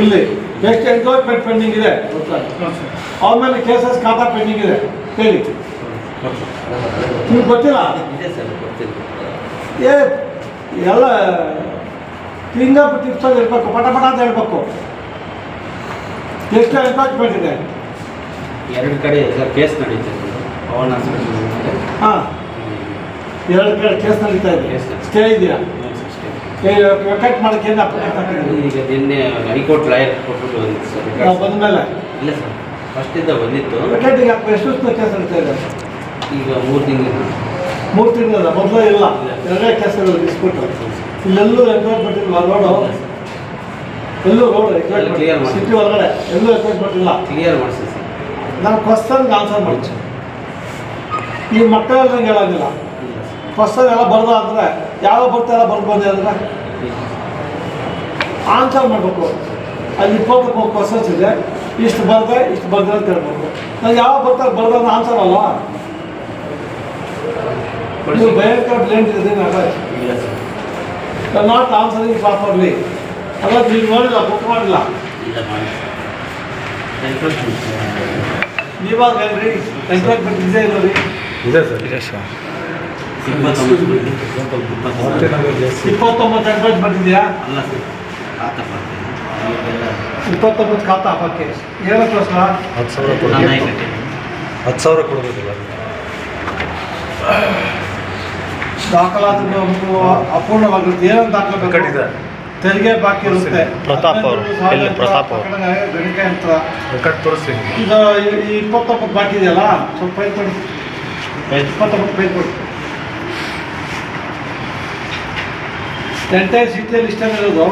ಇಲ್ಲಿ ಎಷ್ಟು encroachment pending ಇದೆ. ಅವ್ರ ಮೇಲೆ ಕೇಸಸ್ ಖಾತಾ ಪೆಂಡಿಂಗ್ ಇದೆ. ಹೇಳಿ. ನಿಮ್ಗೆ ಗೊತ್ತಿಲ್ಲ? ಏ ಎಲ್ಲ ಫಿಂಗರ್ ಟಿಪ್ಸಲ್ಲಿ ಇರಬೇಕು ಪಟ ಪಟ ಅಂತ ಹೇಳ್ಬೇಕು. ಎಷ್ಟು ಎಂಕ್ರೋಚ್ಮೆಂಟ್ ಇದೆ? ಎರಡು ಕಡೆ ಸರ್ ಕೇಸ್ ನಡೀತಿದೆ ಹಾಂ. ಎರಡು ಕಡೆ ಕೇಸ್ ನಡೀತಾ ಇದೆ. ಸ್ಟೇ ಇದೆಯಾ? ವೆಕಟ್ ಮಾಡೋಕ್ಕೆ ಏನು ಈಗ ನಿನ್ನೆ ಹೈಕೋರ್ಟ್ ಲಾಯರ್ ಕೊಟ್ಬಿಟ್ಟು ಬಂದಿತ್ತು ಸರ್. ನಾವು ಬಂದ ಮೇಲೆ ಇಲ್ಲ ಸರ್ ಫಸ್ಟಿಂದ ಬಂದಿತ್ತು. ವೆಕಟಿಗೆ ಹಾಕಿ ಎಷ್ಟು ಇದೆ? ಈಗ ಮೂರು ತಿಂಗಳು. ಮೂರು ತಿಂಗಳಲ್ಲ ಮೊದಲು ಇಲ್ಲ. ಎರಡೇ ಕೇಸ್ಗಳು ಇಸ್ಬಿಟ್ಟು ಇಲ್ಲೆಲ್ಲೂ ಎಂಕ್ರೋಚ್ಮೆಂಟ್ ಇಲ್ಲ ರೋಡು ಎಲ್ಲೂ ರೋಡ್ ಕ್ಲಿಯರ್. ಸಿಟಿ ಒಳಗಡೆ ಎಲ್ಲೂ ಎಂಕ್ರೋಚ್ಮೆಂಟ್ ಇಲ್ಲ ಕ್ಲಿಯರ್ ಮಾಡಿಸಿ ಸರ್. ನಾನು ಕ್ವಶನ್ಗೆ ಆನ್ಸರ್ ಮಾಡಿ ಈ ಮಕ್ಕಳೆಲ್ಲ ನಂಗೆ ಹೇಳೋದಿಲ್ಲ. ಕ್ವಶನ್ ಎಲ್ಲ ಬರ್ದ ಅಂದರೆ ಯಾವ ಭಕ್ತ ಎಲ್ಲ ಬರ್ಬೋದು ಬಂದೆ ಆನ್ಸರ್ ಮಾಡಬೇಕು. ಅಲ್ಲಿ ಇಪ್ಪತ್ತು ಕ್ವಶನ್ಸ್ ಇದೆ. ಇಷ್ಟು ಬರ್ದೆ ಇಷ್ಟು ಬರ್ದೆ ಅಂತ ಹೇಳ್ಬೇಕು. ನಾನು ಯಾವ ಭಕ್ತ ಬರ್ದ ಆನ್ಸರ್ ಅಲ್ಲ ನೀವು ಭಯಂಕರ ಬ್ಲೇಂಡ್ ಇದೆ ನಾಟ್ ಆನ್ಸರಿಂಗ್ ಪ್ರಾಪರ್ಲಿ ಅಲ್ಲ ನೀವು ನೋಡಿಲ್ಲ ಬುಕ್ ಮಾಡಿಲ್ಲ? ನೀವಾಗ ಹೇಳ್ರಿ. ಎಂಕ್ರೋಚ್ಮೆಂಟ್ ಇದೆ ಇಲ್ಲ ರೀ ಇದೆ ಸರ್ ಇದೆ ಸರ್ ಇಪ್ಪತ್ತೊಂಬತ್ತು ಇಪ್ಪತ್ತೊಂಬತ್ತು ಬಂದಿದೆಯಾ ಅಲ್ಲ ಸರ್ ಇಪ್ಪತ್ತೊಂಬತ್ತು ಖಾತಾ ಹಾಕಕ್ಕೆ ಏನಕ್ಕೋಸ್ಕರ ಹತ್ತು ಸಾವಿರ ಕೊಡಬೇಕು ಹತ್ತು ಸಾವಿರ ದಾಖಲಾತಿಗಳು ಅಪೂರ್ಣವಾಗಿರುತ್ತೆ ಏನೊಂದು ದಾಖಲೆ ಕಟ್ಟಿದೆ ತೆರಿಗೆ ಬಾಕಿ ಇರುತ್ತೆ ಪ್ರತಾಪ್ ಅವರು, ಇಲ್ಲಿ ಪ್ರತಾಪ್ ಅವರು. ಗಣಿಕೆ ಅಂತ ರೆಕಾರ್ಡ್ ತೋರಿಸ್ತೀನಿ ಈಗ ಇಪ್ಪತ್ತೊಂಬತ್ತು ಬಾಕಿ ಇದೆಯಲ್ಲ ಸ್ವಲ್ಪ ಇಪ್ಪತ್ತೊಂಬತ್ತು ಪೈಪ್ ಕೊಡಿ ಎಂಟೈರ್ ಸಿಟಿಯಲ್ಲಿ ಇಷ್ಟ ಇರೋದು.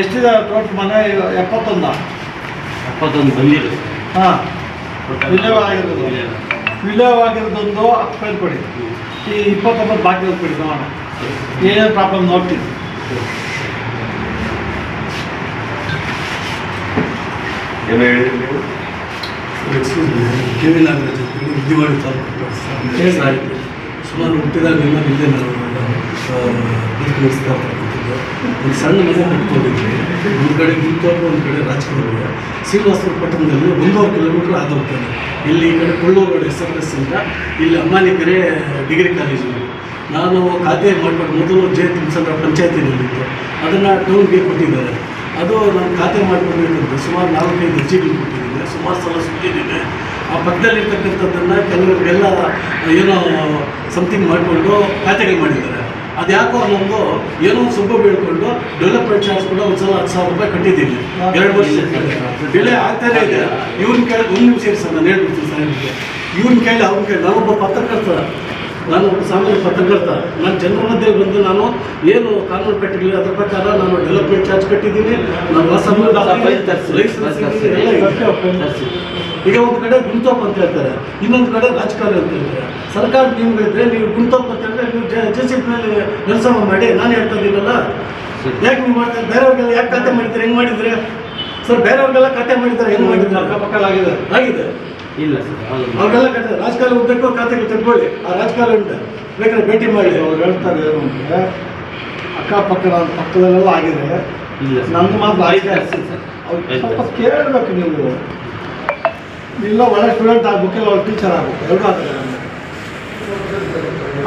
ಎಷ್ಟಿದೆ ಟೋಟಲ್ ಮನೆ? ಎಪ್ಪತ್ತೊಂದ? ಎಪ್ಪತ್ತೊಂದು ಬಂದಿರು ಹಾಂ. ವಿಲೇವಾಗಿರೋದು ವಿಲೇವಾಗಿರೋದೊಂದು ಹತ್ತು ಪೈಪ್ ಕೊಡಿ ಈ ಇಪ್ಪತ್ತೊಂಬತ್ತು ಬಾಕಿ ಕೊಡಿ ನೋಡೋಣ ಏನೇನು ಪ್ರಾಬ್ಲಮ್ ನೋಡ್ತೀನಿ. ಏನು ಹೇಳಿದ್ರಿ ನೀವು? ಕೆ ವಿ ನಾಗರಾಜ್ ಅಂತೇಳಿ ತಾಲೂಕು. ಸರ್. ಸುಮಾರು ಹುಟ್ಟಿದಾಗಲಿಂದ ಇಲ್ಲೇ ನಾವು ಬರ್ತಿದ್ದೆ. ಒಂದು ಸಣ್ಣ ಮನೆ ಕಟ್ಕೊಂಡಿದ್ವಿ. ಒಂದು ಕಡೆ ಗುಂತೂರು ಒಂದು ಕಡೆ ರಾಜಕೀಯ ಶ್ರೀನಿವಾಸಪುರ ಪಟ್ಟಣದಲ್ಲಿ ಒಂದೂವರೆ ಕಿಲೋಮೀಟರ್ ಆದ ಹೋಗ್ತಾನೆ ಇಲ್ಲಿ ಈ ಕಡೆ ಕೊಳ್ಳೂರು ಎಸ್ ಎಫ್ ಎಸ್ ಅಂತ ಇಲ್ಲಿ ಅಮ್ಮಾನಿಕೆರೆ ಡಿಗ್ರಿ ಕಾಲೇಜು. ನಾನು ಖಾತೆ ಮಾಡ್ಕೊಂಡು ಮೊದಲು ಜೆ ತಿಮ್ಸಂದ್ರ ಪಂಚಾಯತಿನಲ್ಲಿತ್ತು. ಅದನ್ನು ಟೌನ್ಗೆ ಕೊಟ್ಟಿದ್ದಾರೆ. ಅದು ನಾನು ಖಾತೆ ಮಾಡಿಕೊಂಡಿದ್ದಂತೆ ಸುಮಾರು ನಾಲ್ಕೈದು ಅರ್ಜಿಗಳು ಕೊಟ್ಟಿದ್ದೀನಿ. ಸುಮಾರು ಸಲ ಸುತ್ತಿದ್ದೀನಿ ಆ ಪಕ್ಕದಲ್ಲಿರ್ತಕ್ಕಂಥದ್ದನ್ನು ಕೆಲವರಿಗೆಲ್ಲ ಏನೋ ಸಮಥಿಂಗ್ ಮಾಡಿಕೊಂಡು ಖಾತೆಗಳು ಮಾಡಿದ್ದಾರೆ. ಅದು ಯಾಕೋ ನಮ್ಮದು ಏನೋ ಒಂದು ಸುಬ್ಬ ಬೀಳ್ಕೊಂಡು ಡೆವಲಪ್ಮೆಂಟ್ ಚಾರ್ಜ್ ಕೂಡ ಒಂದು ಸಲ ಹತ್ತು ಸಾವಿರ ರೂಪಾಯಿ ಕಟ್ಟಿದ್ದೀವಿ ಎರಡು ವರ್ಷ ಡಿಲೇ ಆಗ್ತಾನೆ ಇದೆ. ಇವ್ರನ್ನ ಕೇಳಿ ಒಂದು ನಿಮಿಷ ಸರ್, ನಾನು ಹೇಳ್ಬಿಡ್ತೀನಿ ಸರ್ ನಿಮಗೆ. ಇವ್ರನ್ನ ಕೇಳಿ ಅವ್ರನ್ನ ಕೇಳಿ ನಾನೊಬ್ಬ ಪತ್ರಕರ್ತ ನಾನು ಒಂದು ಸಾಮಾನ್ಯ ಪತ್ರಕರ್ತ ನಾನು ಜನರ ಮಧ್ಯೆ ಬಂದು ನಾನು ಏನು ಕಾನೂನು ಕಟ್ಟಿರಲಿಲ್ಲ ಅದ್ರ ಪ್ರಕಾರ ನಾನು ಡೆವಲಪ್ಮೆಂಟ್ ಚಾರ್ಜ್ ಕಟ್ಟಿದ್ದೀನಿ. ನಾನು ಈಗ ಒಂದು ಕಡೆ ಗುಂತೋಪ್ ಅಂತ ಹೇಳ್ತಾರೆ. ಇನ್ನೊಂದು ಕಡೆ ರಾಜಕಾರಣ ಅಂತ ಹೇಳ್ತಾರೆ. ಸರ್ಕಾರ ನಿಮ್ಗಿದ್ರೆ ನೀವು ಗುಂತೋಪ್ ಅಂತ ಹೇಳಿದ್ರೆ ನೀವು ಜೆ ಸಿ ಮೇಲೆ ಕೆಲಸ ಮಾಡಿ. ನಾನು ಹೇಳ್ತಾ ಇದ್ದೀನಲ್ಲ. ಯಾಕೆ ನೀವು ಮಾಡ್ತಾರೆ ಬೇರೆಯವ್ರಿಗೆಲ್ಲ ಯಾಕೆ ಕತೆ ಮಾಡಿದ್ರೆ ಹೆಂಗೆ ಮಾಡಿದ್ರೆ ಸರ್ ಬೇರೆಯವ್ರಿಗೆಲ್ಲ ಕತೆ ಮಾಡಿದ್ದಾರೆ. ಹೆಂಗೆ ಮಾಡಿದ್ದಾರೆ? ಅಕ್ಕಪಕ್ಕಲಾಗಿದೆ ಆಗಿದೆ. ಇಲ್ಲ ಸರ್. ಅವ್ರಿಗೆಲ್ಲ ಖಾತೆ ರಾಜಕಾಲ ಉದ್ದಕ್ಕೂ ಖಾತೆಗಳು ತೆಗೆದುಕೊಳ್ಳಿ. ಆ ರಾಜಕಾಲ ಉಂಟು. ಬೇಕಾದ್ರೆ ಭೇಟಿ ಮಾಡಿ. ಅವ್ರು ಹೇಳ್ತಾರೆ ಏನು ಅಂದರೆ ಅಕ್ಕಪಕ್ಕದ ಪಕ್ಕದಲ್ಲೆಲ್ಲ ಆಗಿದೆ. ಇಲ್ಲ. ನಮ್ದು ಮಾತ್ರ ಆಗಿದೆ. ಸ್ವಲ್ಪ. ಕೇಳಬೇಕು ನೀವು. ಇಲ್ಲ ಒಳ್ಳೆ ಸ್ಟೂಡೆಂಟ್ ಆಗ್ಬೇಕು ಇಲ್ಲ ಒಳ್ಳೆ ಟೀಚರ್ ಆಗ್ಬೇಕು. ಎರಡೂ ಆಗ್ತದೆ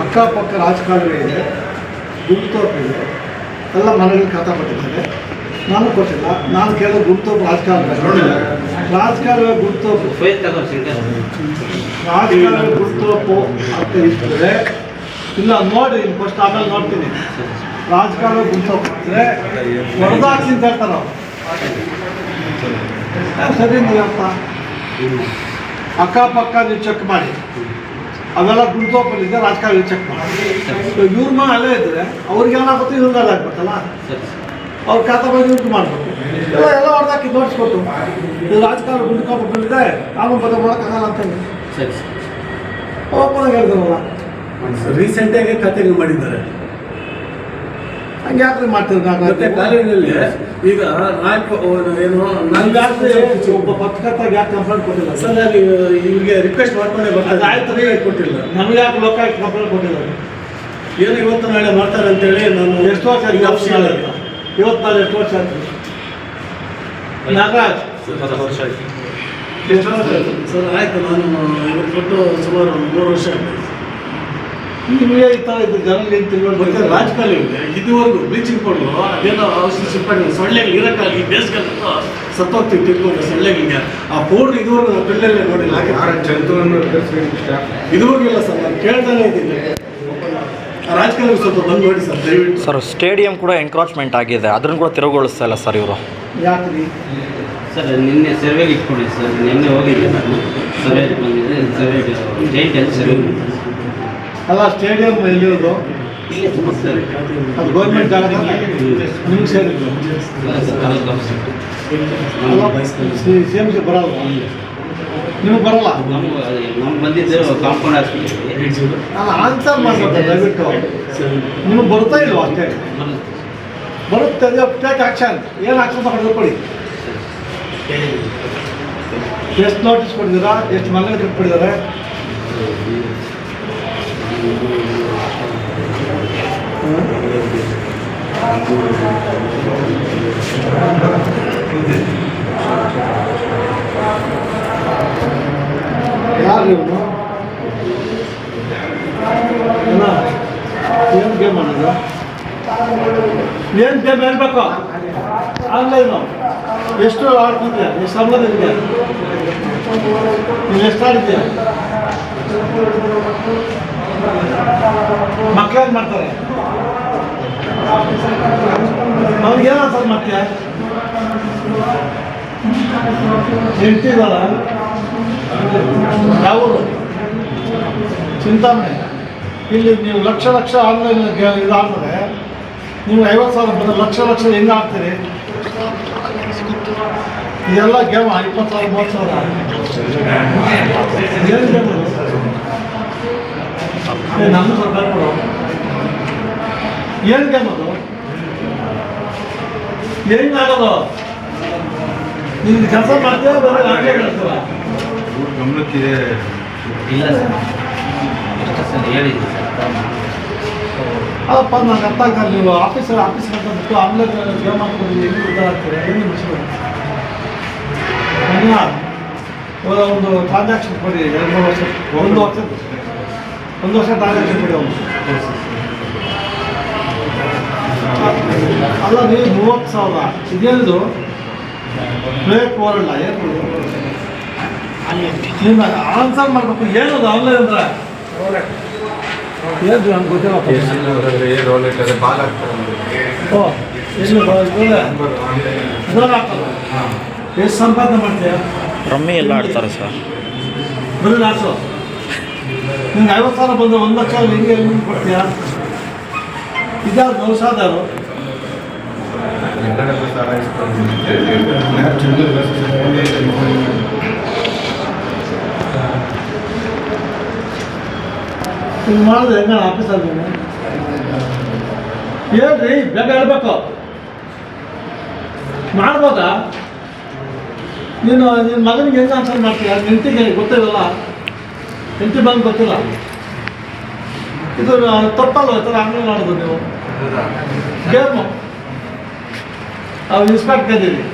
ಅಕ್ಕಪಕ್ಕ ಅಕ್ಕಪಕ್ಕ ಇದೆ ಗುಂಪು ಇದೆ ಎಲ್ಲ ಮನೆಗಳಿಗೆ ಖಾತಾ ಕೊಟ್ಟಿದ್ದಾರೆ. ನಾನು ಕೊಟ್ಟಿಲ್ಲ ನಾನು ಕೇಳೋ ಗುಂತೋಪ್ ರಾಜಕಾರಣ. ರಾಜಕಾರಣ ಸಿಂಗಲ್ ರಾಜಕಾರಣ ಗುರುತೋಪು ಅಂತ ಇರ್ತದೆ ಇಲ್ಲ ನೋಡಿ ಫಸ್ಟ್ ಆಮೇಲೆ ನೋಡ್ತೀನಿ. ರಾಜಕಾರಣ ಗುಂತೋಪು ಅಂದರೆ ಹೊಡೆದಾಕ್ಸಿ ಅಂತ ಹೇಳ್ತಾರೆ ಅವ್ರು. ಸರಿ ನೀವಪ್ಪ ಅಕ್ಕಪಕ್ಕ ನೀವು ಚೆಕ್ ಮಾಡಿ. ಅವೆಲ್ಲ ಗುರುತೋಪಲ್ಲಿದೆ ರಾಜಕಾರಣ ಚೆಕ್ ಮಾಡಿ. ಇವ್ರ ಮನೆ ಅಲ್ಲೇ ಇದ್ರೆ ಅವ್ರಿಗೆ ಏನಾಗುತ್ತೆ ಇವ್ರಿಗೆ ಆಗ್ಬೇಕಲ್ಲ. ಅವ್ರ ಖಾತಾ ಬಗ್ಗೆ ಉಂಟು ಮಾಡಬೇಕು. ಎಲ್ಲ ಎಲ್ಲ ಹೊಡೆದಾಕಿ ನೋಡಿಸ್ಕೊಟ್ಟು ಇದು ರಾಜಕಾರಣ ಗುಂಡ್ಕೊಬಿಟ್ಟಿದೆ ನಾನು ಬದಲು ಮಾಡೋಕ್ಕಾಗಲ್ಲ ಅಂತ ಹೇಳಿ. ಸರಿ. ಓಪನ್ ಹೇಳಿದ್ರಲ್ಲ. ರೀಸೆಂಟಾಗಿ ಕತೆ ಮಾಡಿದ್ದಾರೆ. ಹಂಗೆ ಯಾಕ್ರಿ ಮಾಡ್ತೀರಿ ಮತ್ತೆ ಕಾಲೇಜಿನಲ್ಲಿ ಈಗ ನಾಲ್ಕು ಏನು ನನ್ಗೆ ಯಾಕ್ರಿ ಒಬ್ಬ ಪತ್ರಕರ್ತಾಗ ಯಾಕೆ ಕಂಪ್ಲೇಂಟ್ ಕೊಟ್ಟಿಲ್ಲ? ಸರ್ ನಾನು ಇವ್ರಿಗೆ ರಿಕ್ವೆಸ್ಟ್ ಮಾಡ್ಕೊಂಡೆ ಅದು ಆಯ್ತು ರೀ. ಕೊಟ್ಟಿಲ್ಲ. ನಮ್ಗೆ ಯಾಕೆ ಲೋಕಾಯುಕ್ತ ಕಂಪ್ಲೇಂಟ್ ಕೊಟ್ಟಿಲ್ಲ? ಏನು ಇವತ್ತು ನಾಳೆ ಮಾಡ್ತಾರೆ ಅಂತೇಳಿ ನಾನು ಎಷ್ಟು ವರ್ಷ ಈಗ ಆಗಿ? ಆಗಿ. ಇವತ್ತು ನಾಳೆ ಎಷ್ಟು ವರ್ಷ ಆಯ್ತು ನಾಗರಾಜ್. ಇಪ್ಪತ್ತು ವರ್ಷ ಆಯ್ತು ಎಷ್ಟು ವರ್ಷ ಆಯ್ತು? ಸರ್ ಆಯಿತು ನಾನು ಇವತ್ತು ಕೊಟ್ಟು ಸುಮಾರು ಒಂದು ಮೂರು ವರ್ಷ ಆಗಿದೆ ನಿಮಗೆ ಈ ಥರ ಇದು ಜನ ಮತ್ತೆ ತಿಳ್ಕೊಂಡು ರಾಜಕಾಲಿ ಇದುವರೆಗೂ ಬ್ಲೀಚಿಂಗ್ ಪೌಡ್ರು ಅದೇನೋ ಔಷಧಿ ಸಿಂಪಡಣೆ ಸೊಳ್ಳೆಗಳು ಇರೋಕ್ಕಾಗಿ ಬೇಸಿಗೆಲ್ಲ ಸತ್ತೋಗ್ತೀವಿ ತಿಳ್ಕೊಂಡು ಸೊಳ್ಳೆಗಳಿಗೆ. ಆ ಪೌಡ್ರ್ ಇದುವರೆಗೂ ಕಣ್ಣಲ್ಲೇ ನೋಡಿಲ್ಲ. ಹಾಗೆ ಜಂತುವನ್ನು ಇದುವರೆಗೂ ಇಲ್ಲ ಸರ್ ನಾನು ಕೇಳ್ತಾನೆ ಇದ್ದೀನಿ. ಆ ರಾಜಕಾರಣಿ ಸ್ವಲ್ಪ ಬಂದು ನೋಡಿ ಸರ್ ದಯವಿಟ್ಟು ಸರ್ ಸ್ಟೇಡಿಯಂ ಕೂಡ ಎನ್ಕ್ರಾಚ್ಮೆಂಟ್ ಆಗಿದೆ ಅದನ್ನು ಕೂಡ ತೆರವುಗೊಳಿಸ್ತಾ ಇಲ್ಲ ಸರ್ ಇವರು ಯಾಕ್ರಿ ಸರ್ ನಿನ್ನೆ ಸರ್ವೆಗೆ ಇಟ್ಕೊಂಡಿದ್ದೆ ಸರ್ ನಿನ್ನೆ ಹೋಗಿದ್ದೆ ನಾನು ಸರ್ವೆ ಬಂದಿದೆ ಸರ್ವೆ ಜೈಂಟಲ್ಲಿ ಸರ್ವೆ ಅಲ್ಲ ಸ್ಟೇಡಿಯಂ ಎಲ್ಲಿರೋದು ಸರ್ ಅದು ಗೌರ್ಮೆಂಟ್ ಜಾಗ ನಿಮ್ಗೆ ಸೇರಿದ್ದು ಅಲ್ಲ ಸಿ ಎಂ ಸಿ ಬರಲ್ಲ ನಿಮ್ಗೆ ಬರಲ್ಲ? ನಮ್ಗೆ ನಮ್ಗೆ ಬಂದಿದ್ದು ಕಾಂಪೌಂಡ್ ಹಾಸ್ಪಿಟಲ್. ನಾನು ಆನ್ಸರ್ ಮಾಡ್ಬೇಕು ದಯವಿಟ್ಟು. ನಿಮ್ಗೆ ಬರ್ತಾ ಇಲ್ವಾ ಅಷ್ಟೇ? ಬರುತ್ತೆ ಟೇಕ್ ಆಕ್ಷನ್ ಏನು ಆಕ್ಷನ್ ಹೊಡೆದುಕೊಳ್ಳಿ ಕೊಡಿ ಎಷ್ಟು ನೋಟಿಸ್ ಕೊಟ್ಟಿದ್ದೀರಾ? ಎಷ್ಟು ಮನೆ ಕೊಟ್ಟಿದ್ದಾರೆ? ಯಾರು ಇವನು ಏನು ಗೇಮ್ ಮಾಡೋದು ಏನು ಗೇಮ್ ಹೇಳ್ಬೇಕು ಆನ್ಲೈನು ಎಷ್ಟು ಆಡ್ತಿದ್ಯಾ ಎಷ್ಟು ಸಂಬಳ ಇದೆಯಾ ನೀನು ಎಷ್ಟು ಆಡಿದ್ಯಾ ಮಕ್ಕಳೇನು ಮಾಡ್ತಾರೆ ಅವ್ರಿಗೆ ಏನು ಆನ್ಸರ್ ಮಾಡ್ತೀಯ ಯಾವುದು? ಚಿಂತಾಮಣಿ. ಇಲ್ಲಿ ನೀವು ಲಕ್ಷ ಲಕ್ಷ ಆನ್ಲೈನ್ ಇದಾಗ್ತದೆ ನೀವು ಐವತ್ತು ಸಾವಿರ ಬಂದರೆ ಲಕ್ಷ ಲಕ್ಷ ಹೆಂಗೆ ಆಗ್ತೀರಿ ಇದೆಲ್ಲ ಗೇಮ್, ಇಪ್ಪತ್ತು ಸಾವಿರ, ಮೂವತ್ತು ಸಾವಿರ. ಏನು ಗೇಮ್? ನಮ್ಮ ಸರ್ಕಾರ ಏನು ಗೇಮ್ ಅದು ಹೆಂಗಾಗೋದು ನೀನು ಕೆಲಸ ಮಾಡ್ತೇವೆ ಬರೀ ಹಾಗೆ ಹೇಳ್ತೀರ ಗಮನಕ್ಕಿದೆ ಇಲ್ಲ ಸರ್. ಎಷ್ಟು ಸರ್ ಅದಪ್ಪ ನಂಗೆ ಅರ್ಥ ಆಗಲ್ಲ ನೀವು ಆಫೀಸರ್ ಆಫೀಸ್ ಅಂತ ಬಿಟ್ಟು ಆನ್ಲೈನ್ ಗೇಮ್ ಹಾಕೊಂಡು ಹೆಂಗೆ ಉದ್ದಾರ ಆಗ್ತೀರಾ ಏನು ವಿಷಯ ಒಂದು ಟ್ರಾನ್ಸಾಕ್ಷನ್ ಕೊಡಿ. ಎರಡು ಮೂರು ವರ್ಷ ಒಂದು ವರ್ಷ ಒಂದು ವರ್ಷ ಟ್ರಾನ್ಸಾಕ್ಷನ್ ಕೊಡಿ ಅವನು. ಅಲ್ಲ ನೀವು ಮೂವತ್ತು ಸಾವಿರ. ಇದೇನಿದು? ಬ್ರೇಕ್ ಓಡಲ್ಲ ಏನು ಆನ್ಸರ್ ಮಾಡಬೇಕು ಏನದು ಆನ್ಲೈನ್ ಅಂದ್ರೆ. ಏನು ನಂಗೆ ಬಾಲ್ ಓ ಹಾಕಲ್ಲ ಎಷ್ಟು ಸಂಪಾದನೆ ಮಾಡ್ತೀಯ? ರಮ್ಮಿ ಎಲ್ಲ ಆಡ್ತಾರೆ ಸರ್. ಬರೀ ಲಾಸು ನಿಂಗೆ ಐವತ್ತು ಸಾವಿರ ಬಂದು ಒಂದು ಲಕ್ಷ ಹಿಂಗೆ ಹೆಂಗೆ ಕೊಡ್ತೀಯ? ಇದ್ಯಾವ್ದು ನೌಸಾದಾರು ಹಿಂಗೆ ಮಾಡಿದ್ರೆ ಹೆಂಗ ಆಫೀಸಲ್ಲಿ ಹೇಳ್ರಿ ಬೇಗ ಹೇಳ್ಬೇಕು ಮಾಡ್ಬೋದಾ? ನೀನು ನಿನ್ನ ಮಗನಿಗೆ ಹೆಂಗೆ ಆನ್ಸರ್ ಮಾಡ್ತೀಯ? ನಿಂತಿಗೆ ಗೊತ್ತಿಲ್ಲ. ಹೆಂಡತಿ ಬಂದು ಗೊತ್ತಿಲ್ಲ. ಇದು ತಪ್ಪಲ್ಲ ಈ ಆನ್ಲೈನ್ ಮಾಡೋದು ನೀವು? ಗೇಮು ಅವ್ರು ಇನ್ಸ್ಪೆಕ್ಟ್ ಕರೀರಿ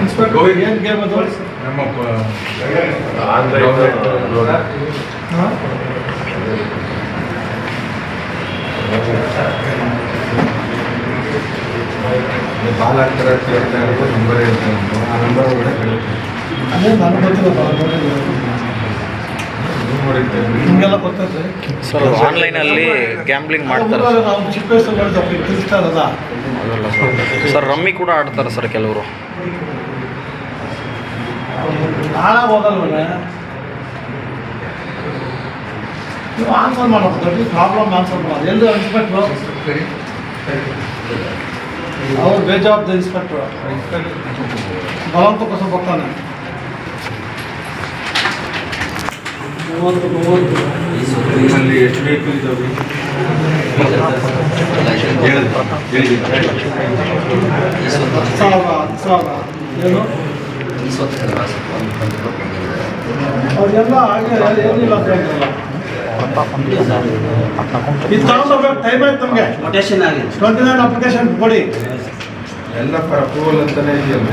ಇನ್ಸ್ಪೆಕ್ಟ್ ಏನು ಗೇಮ್ ಅದು ನಮ್ಮ ಆಂಧ್ರ ಹಾಂ ಬಾಲ್ ಆಗ್ತಾರೆ ಅಂತ ಹೇಳ್ತಾ ಇರೋದು ನಂಬರ್ ಹೇಳ್ತಾರೆ ಆ ನಂಬರ್ ಒಳಗಡೆ ಹೇಳುತ್ತೆ ಅದೇ ನನಗೆ ಗೊತ್ತಿಲ್ಲ ನೋಡಿದ್ದೇವೆ ನಿಮಗೆಲ್ಲ ಗೊತ್ತೈತೆ? ಸರ್ ಆನ್ಲೈನಲ್ಲಿ ಗ್ಯಾಂಬ್ಲಿಂಗ್ ಮಾಡ್ತಾರೆ. ನಾವು ಚಿಕ್ಕ ವಯಸ್ಸಲ್ಲಿ ಸರ್ ಸರ್ ರಮ್ಮಿ ಕೂಡ ಆಡ್ತಾರೆ ಸರ್ ಕೆಲವರು. ನೀವು ಆನ್ಸರ್ ದೊಡ್ಡ ಪ್ರಾಬ್ಲಮ್ ಆನ್ಸರ್ ಮಾಡೋದು. ಎಲ್ಲರೂ ಇನ್ಸ್ಪೆಕ್ಟ್ರು ಅವ್ರು ಬೇಜವಾಬ್ದಾರಿ ಇನ್ಸ್ಪೆಕ್ಟ್ರು ಬಲವಂತಕ್ಕೋಸ್ಕರ ಬರ್ತಾನೆ ಮೂವತ್ತು ಮೂವತ್ತು ನಿಮ್ಮಲ್ಲಿ ಎಷ್ಟು ಬೇಕು ಇದ್ದಾವೆ ಏನು ಅವ್ರಿಗೆಲ್ಲ ಹಾಗೆ ಏನಿಲ್ಲ ಅಂತ ಹೇಳ್ತಾರಲ್ಲ ಇದು ತಗೊಂಡ್ಬರ್ಬೇಕು ಟೈಮ್ ಆಯ್ತು ನಮಗೆ ಕೊಟೇಶನ್ ಆಗಿದೆ ಟ್ವೆಂಟಿ ನೈನ್ ಅಪ್ಲಿಕೇಶನ್ ಕೊಡಿ ಎಲ್ಲ ಫಾರ್ ಅಪ್ರೂವಲ್ ಅಂತಲೇ ಇದೆಯಲ್ಲ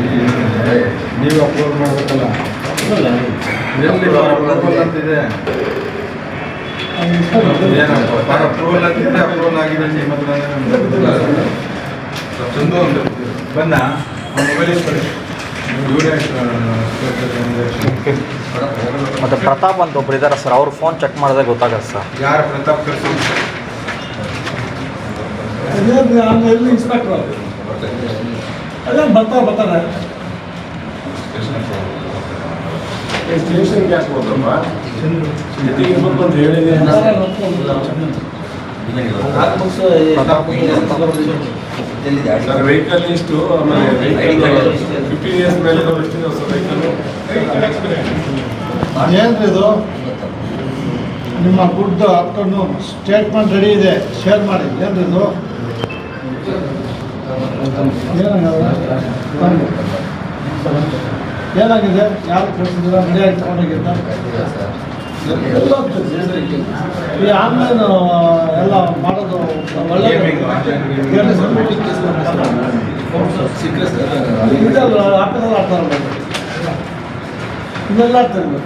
ನೀವು ಅಪ್ರೂವಲ್ ಮಾಡ್ಬೇಕಲ್ಲ ಅಪ್ರೂವಲ್ ಅಂತಿದೆ? ಅಪ್ರೂವಲ್ ಆಗಿದೆ ಚಂದು ಮತ್ತು ಪ್ರತಾಪ್ ಅಂತ ಒಬ್ರು ಇದ್ದಾರೆ ಸರ್ ಅವ್ರ ಫೋನ್ ಚೆಕ್ ಮಾಡಿದ್ರೆ ಗೊತ್ತಾಗತ್ತೆ ಸರ್. ಯಾರು ಪ್ರತಾಪ್ ಇನ್ಸ್ಪೆಕ್ಟರ್ ಬರ್ತಾರೆ. ಬರ್ತಾರೆ ನೋಡ್ಕೊಂಡು. ಸರ್ ವೆಹಿಕಲ್ ಇಷ್ಟು ಆಮೇಲೆ ಫಿಫ್ಟೀನ್ ಇಯರ್ಸ್ ಮೇಲೆ ವೆಹಿಕಲ್ ಏನ್ರಿ ಇದು ನಿಮ್ಮ ಗುಡ್ ಹಾಕೊಂಡು ಸ್ಟೇಟ್ಮೆಂಟ್ ರೆಡಿ ಇದೆ. ಶೇರ್ ಮಾಡಿ. ಏನ್ರಿ ಇದು ಏನಾಗಿದೆ? ಯಾರು ಕಳಿಸಿದ್ರ ರೆಡಿ ಆಯ್ತು ತಗೊಂಡೋಗಿದ್ದ. ಈ ಆನ್ಲೈನ್ ಎಲ್ಲ ಮಾಡೋದು ಒಳ್ಳೆ ಆಟದಲ್ಲಿ ಆಡ್ತಾರೆ ಇದೆಲ್ಲ ಆಗ್ತದೆ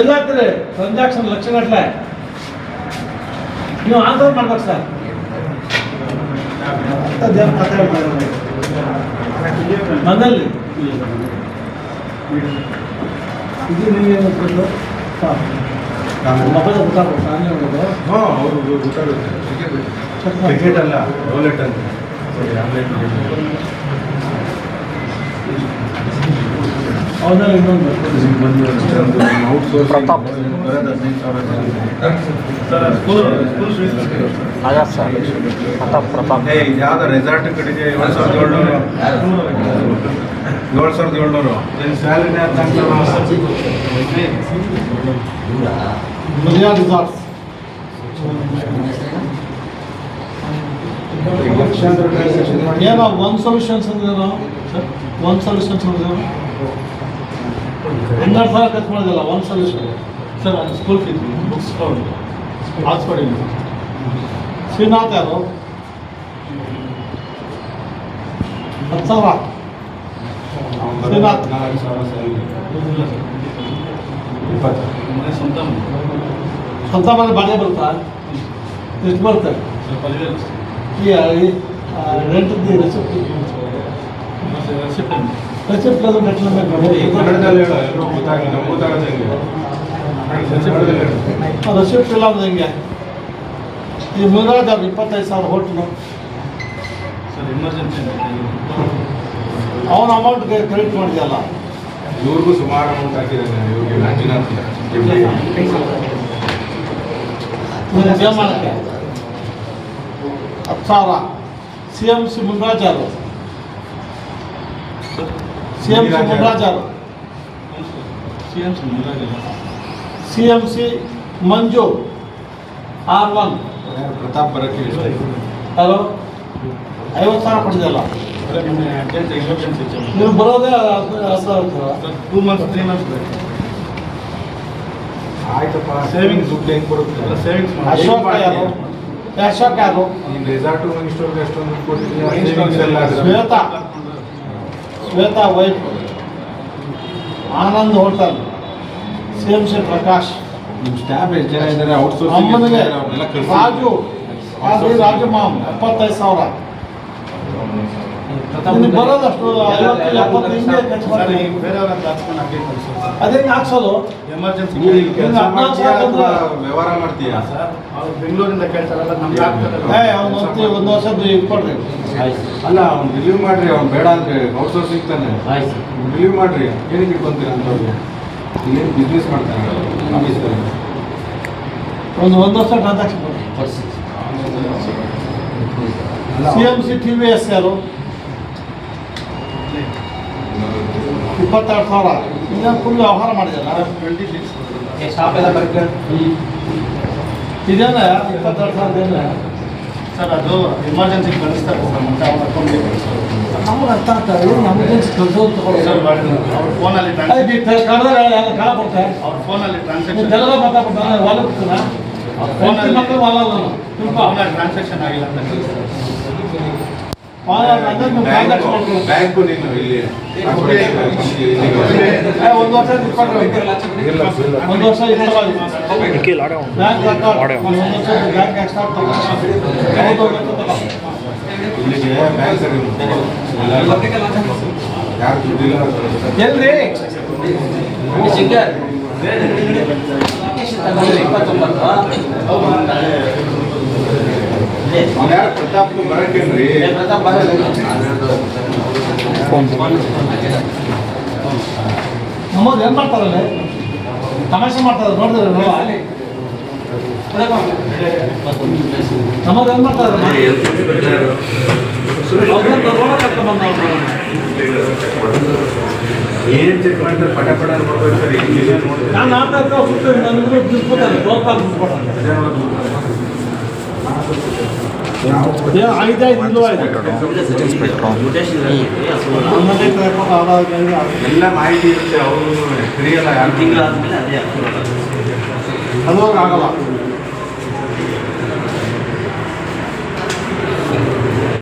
ಎಲ್ಲ ಆಗ್ತದೆ ಟ್ರಾನ್ಸಾಕ್ಷನ್ ಲಕ್ಷ ಗಟ್ಟಲೆ ನೀವು ಆನ್ಲೈನ್ ಮಾಡ್ಬೇಕು ಸರ್. ಅದೇನು ಕಥೆ ಹೇಳ್ತಾರೆ ಮನೇಲಿ ಇದು ನಿಮಗೆ ಏನು ಗೊತ್ತು? ಹಾಂ ಮೊಬೈಲ್ ಗೊತ್ತಾಗ್ಬೋದು ನಾನೇ ಹೇಳೋದು ಹಾಂ ಅವರು ಗೊತ್ತಾಗುತ್ತೆ ಟಿಕೆಟ್ ಅಲ್ಲ ರೋಲೆಟ್ ಅಂತ ಆನ್ಲೈನ್ ಅವನಲ್ಲಿ ಇನ್ನೊಂದು ಪ್ರತಾಪ್. ಆಗತ್ತೆ ಸರ್ ಪ್ರತಾಪ್ ಪ್ರತಾಪ್ ಏ ಇದು ಯಾವ್ದು ರೆಸಾರ್ಟ್ ಕಡೆಗೆ ಏಳು ಸಾವಿರದ ಏಳ್ನೂರು. ಏಳು ಸಾವಿರದ ಏಳ್ನೂರು. ನಿನ್ನ ಸ್ಯಾಲರಿನೇ ಮಲ್ಯಾ ರಿಸಾರ್ಟ್ಸ್ ಏನೋ ಒನ್ ಸೊಲ್ಯೂಷನ್ಸ್ ಅಂದ್ರೇನು ಒನ್ ಸೊಲ್ಯೂಷನ್ಸ್ ಅಂದ್ರೆ ಹನ್ನೆರಡು ಸಾವಿರ ಖರ್ಚು ಮಾಡೋದಿಲ್ಲ ಒನ್ ಸೊಲ್ಯೂಷನ್ ಸರ್ ಅದು ಸ್ಕೂಲ್ ಫೀಸ್ ಬುಕ್ಸ್ ತಗೊಂಡು ಹಾಸ್ಪಿಟಲ್ ಶ್ರೀನಾಥ್ ಯಾರು ಹತ್ತು ಸಾವಿರ ಶ್ರೀನಾಥ್ ಸ್ವಂತ ಮನೆ ಬಾಡಿಗೆ ಬರುತ್ತಾ ಎಷ್ಟು ಬರುತ್ತೆ ಈ ರೆಂಟ್ದು ರೆಸಿಪ್ಟ್ ರೆಸಿಪ್ಟ್ ಹೇಳು ರೆಸಿಪ್ಟ್ ಇಲ್ಲ ಅಂದ್ರೆ ಹೆಂಗೆ ಈ ಅವ್ರು ಇಪ್ಪತ್ತೈದು ಸಾವಿರ ಹೋಟ್ಲು ಅವನ ಅಮೌಂಟ್ ಕ್ರೆಡಿಟ್ ಮಾಡಿದೆಯಲ್ಲ ಇವ್ರಿಗೂ ಸುಮಾರು ಅಮೌಂಟ್ ಹಾಕಿದ್ದಾನೆ ಇವ್ರಿಗೆ ಹತ್ತು ಸಾವಿರ. C M C Munraj C M C Munraj ಅವರು. C M C Manju R one. Pratap ಬರಕ್ಕೆ ಹಲೋ? ಐವತ್ತು ಸಾವಿರ ಕೊಟ್ಟಿದ್ದಲ್ಲ. ನೀವು ಬರೋದೇ ಟೂ ಮಂತ್ಸ್ ತ್ರೀ ಮಂತ್ಸ್ ಆಯ್ತಪ್ಪ ಸೇವಿಂಗ್ಸ್ ದುಡ್ಡು ಹೆಂಗೆ ಕೊಡುತ್ತೆ ಸೇವಿಂಗ್ಸ್ ಅಶೋಕ್ ಯಾರು? ಅಶೋಕ್ ಯಾರು? ನಿಮ್ಮ ರೆಸಾರ್ಟು ಇಷ್ಟೊಂದು ಎಷ್ಟೊಂದು ಕೊಟ್ಟಿದ್ದೀನಿ Shweta. Shweta wife Anand hotel C ಸೇ ಸಿ ಪ್ರಕಾಶ್. ನಿಮ್ಮ ಸ್ಟಾಫ್ ಎಷ್ಟು ಜನ ಇದ್ದಾರೆ out outsourcing Raju Raju Raju ma'am ಎಪ್ಪತ್ತೈದು ಸಾವಿರ. ಬರೋದಷ್ಟು ಐವತ್ತು ಎಪ್ಪತ್ತು ಹಿಂಗೆ ಖರ್ಚು ಮಾಡಿ. ಅದೇ ಹಾಕ್ಸೋದು? ಎಮರ್ಜೆನ್ಸಿ ವ್ಯವಹಾರ ಮಾಡ್ತೀಯಾ? ಸರ್. ಅವ್ರು ಬೆಂಗಳೂರಿಂದ ಕೇಳ್ತಾರಲ್ಲ ನಮ್ಗೆ ಏ ಆಗ್ತದೆ. ಅವ್ನು ಒಂದು ಒಂದು ವರ್ಷದ್ದು ಇದು ಕೊಡ್ರಿ. ಅಲ್ಲ ಅವ್ನು ರಿಲೀವ್ ಮಾಡ್ರಿ ಅವ್ನು ಬೇಡ ಅಂದ್ರೆ ಔಟ್ಸೋರ್ಸಿಂಗ್ ತಾನೆ. ರಿಲೀವ್ ಮಾಡ್ರಿ. ಏನಕ್ಕೆ ಇಟ್ಕೊಂತೀರ ಅಂತವ್ರಿಗೆ ಇಲ್ಲೇನು ಬಿಸ್ನೆಸ್ ಮಾಡ್ತಾನೆ ಒಂದು ಒಂದು ವರ್ಷ ಟ್ರಾನ್ಸಾಕ್ಷನ್ ಕೊಡ್ರಿ. C M C T V S ಯಾರು? ಇಪ್ಪತ್ತೆರಡು ಸಾವಿರ. ಇನ್ನೇನು ಫುಲ್ ವ್ಯವಹಾರ ಮಾಡಿದಲ್ಲ ಟ್ವೆಂಟಿ ಸಿಕ್ಸ್ ಇದೇನೆ ಇಪ್ಪತ್ತೆರಡು ಸಾವಿರ ಇದೇನೆ. ಸರ್ ಅದು ಎಮರ್ಜೆನ್ಸಿಗೆ ಕಳಿಸ್ತಾರೆ ಸರ್ ಮತ್ತೆ ಅವ್ರ ಅಕೌಂಟ್ಗೆ ನಮ್ಗೆ ಅರ್ಥ ಏನು ನಮಗೆ ಕಳ್ಸೋದು ತಗೊಳ್ಳೋದು. ಸರ್ ಅವ್ರ ಫೋನಲ್ಲಿ ಎಲ್ಲ ಕಾಲ ಕೊಡ್ತಾರೆ ಅವ್ರ ಫೋನಲ್ಲಿ ಟ್ರಾನ್ಸಾಕ್ಷನ್ ತೆಲುಗು ಮಾತಾಡ್ಬಿಟ್ಟು ಹೊಲ ಕೂತಾನ ಫೋನಲ್ಲಿ ಮಕ್ಕಳು ಹೊಲ ತುಂಬ ಫೋನಲ್ಲಿ ಟ್ರಾನ್ಸಾಕ್ಷನ್ ಆಗಿಲ್ಲ ಅಂತ ಕಳಿಸ್ತಾರೆ. ಬ್ಯಾಂಕ್ ನೀನು ಇಲ್ಲಿ ಒಂದು ವರ್ಷ ಒಂದು ವರ್ಷ. ಇಲ್ಲಿಗೆ ಬ್ಯಾಂಕ್ ಯಾರು ದುಡ್ಡಿಲ್ಲ ಎಲ್ರಿ ಅವ್ನು ಯಾರು ಪ್ರತಾಪ್ ಬರಕೇನ್ರಿ ನಮ್ಮದು ಏನು ಮಾಡ್ತಾರಲ್ಲ ತಮಾಷೆ ಮಾಡ್ತಾರೆ ನೋಡಿದ್ರೆ ನಮ್ಮದು ಏನು ಮಾಡ್ತಾರೆ ಏನ್ ಚೆಕ್ ಮಾಡಿದ್ರೆ? ಪಟ ಪಟ ನೋಡ್ಬೇಕು ನಾನು ಆಟ ನನಗೂ ಬಿಸ್ಕೊತಾರೆ ಗೋಪಾಲ್ ಏನು ಆಗಿದೆ ಇಲ್ವಾ ಇದೆ ನಮ್ಮದೇ ಕರ್ಕೊಂಡು ಆಡೋದು ಇದು ಆಗುತ್ತೆ. ಎಲ್ಲ ಮಾಹಿತಿ ಇರುತ್ತೆ ಅವರು ತಿಂಗಳಾದ್ಮೇಲೆ ಅದೇ ಅದು ಆಗಲ್ಲ.